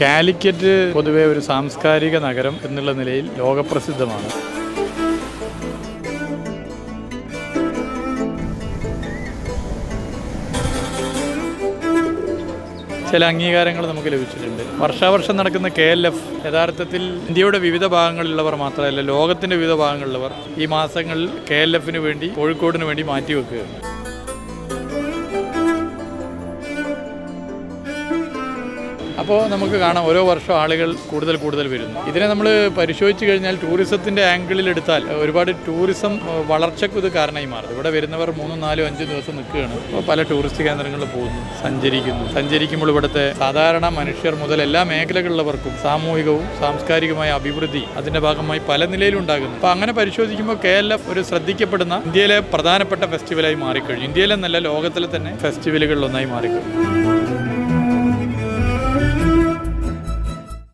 കാലിക്കറ്റ് പൊതുവെ ഒരു സാംസ്കാരിക നഗരം എന്നുള്ള നിലയിൽ ലോകപ്രസിദ്ധമാണ്. ചില അംഗീകാരങ്ങൾ നമുക്ക് ലഭിച്ചിട്ടുണ്ട്. വർഷാവർഷം നടക്കുന്ന കെ എൽ എഫ് യഥാർത്ഥത്തിൽ ഇന്ത്യയുടെ വിവിധ ഭാഗങ്ങളിലുള്ളവർ മാത്രമല്ല ലോകത്തിന്റെ വിവിധ ഭാഗങ്ങളിലുള്ളവർ ഈ മാസങ്ങളിൽ കെ എൽ എഫിന് വേണ്ടി കോഴിക്കോടിന് വേണ്ടി മാറ്റിവെക്കുകയാണ്. അപ്പോൾ നമുക്ക് കാണാം ഓരോ വർഷം ആളുകൾ കൂടുതൽ കൂടുതൽ വരുന്നു. ഇതിനെ നമ്മൾ പരിശോധിച്ച് കഴിഞ്ഞാൽ ടൂറിസത്തിന്റെ ആംഗിളിൽ എടുത്താൽ ഒരുപാട് ടൂറിസം വളർച്ചയ്ക്ക് ഇത് കാരണമായി മാറും. ഇവിടെ വരുന്നവർ മൂന്നും നാലും അഞ്ചും ദിവസം നിൽക്കുകയാണ്. അപ്പോൾ പല ടൂറിസ്റ്റ് കേന്ദ്രങ്ങളിൽ പോകുന്നു സഞ്ചരിക്കുന്നു. സഞ്ചരിക്കുമ്പോൾ ഇവിടുത്തെ സാധാരണ മനുഷ്യർ മുതൽ എല്ലാ മേഖലകളിലുള്ളവർക്കും സാമൂഹികവും സാംസ്കാരികമായ അഭിവൃദ്ധി അതിന്റെ ഭാഗമായി പല നിലയിലും ഉണ്ടാകുന്നു. അപ്പോൾ അങ്ങനെ പരിശോധിക്കുമ്പോൾ കെ ഒരു ശ്രദ്ധിക്കപ്പെടുന്ന ഇന്ത്യയിലെ പ്രധാനപ്പെട്ട ഫെസ്റ്റിവലായി മാറിക്കഴിഞ്ഞു. ഇന്ത്യയിലെന്നല്ല ലോകത്തിലെ തന്നെ ഫെസ്റ്റിവലുകളിലൊന്നായി മാറിക്കഴിഞ്ഞു.